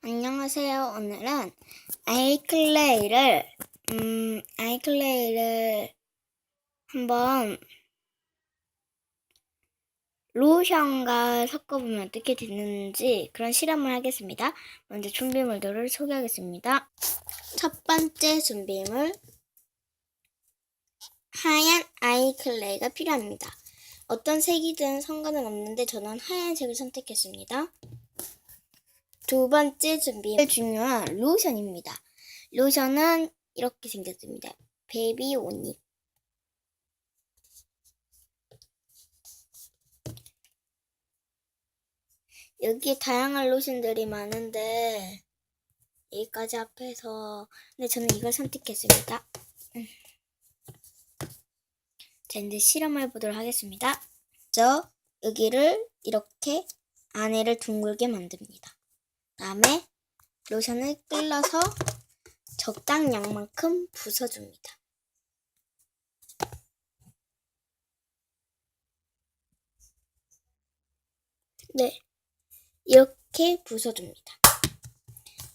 안녕하세요. 오늘은 아이클레이를 음 아이클레이를 한번 로션과 섞어보면 어떻게 되는지 그런 실험을 하겠습니다. 먼저 준비물들을 소개하겠습니다. 첫 번째 준비물 하얀 아이클레이가 필요합니다. 어떤 색이든 상관은 없는데 저는 하얀색을 선택했습니다. 두 번째 준비 중요한 로션입니다. 로션은 이렇게 생겼습니다. 베이비 오닉. 여기 다양한 로션들이 많은데 여기까지 앞에서 근데 저는 이걸 선택했습니다. 음. 자 이제 실험해 보도록 하겠습니다. 저 여기를 이렇게 안에를 둥글게 만듭니다. 다음에 로션을 끌러서 적당량만큼 부숴줍니다. 네, 이렇게 부숴줍니다.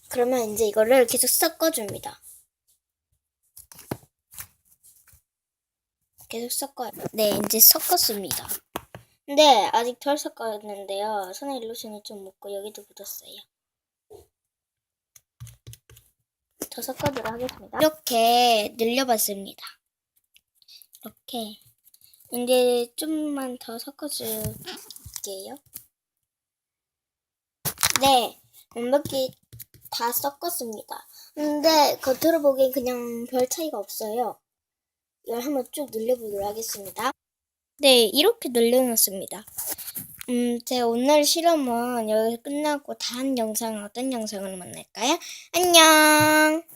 그러면 이제 이거를 계속 섞어줍니다. 계속 섞어요. 네, 이제 섞었습니다. 근데 아직 덜 섞었는데요. 손에 로션이 좀 묻고 여기도 묻었어요. 더 섞어주도록 하겠습니다. 이렇게 늘려봤습니다. 이렇게 이제 좀만 더 섞어줄게요. 네, 완벽히 다 섞었습니다. 근데 겉으로 보기엔 그냥 별 차이가 없어요. 이걸 한번 쭉 늘려보도록 하겠습니다. 네, 이렇게 늘려놨습니다. 음, 제 오늘 실험은 여기서 끝나고 다음 영상은 어떤 영상으로 만날까요? 안녕!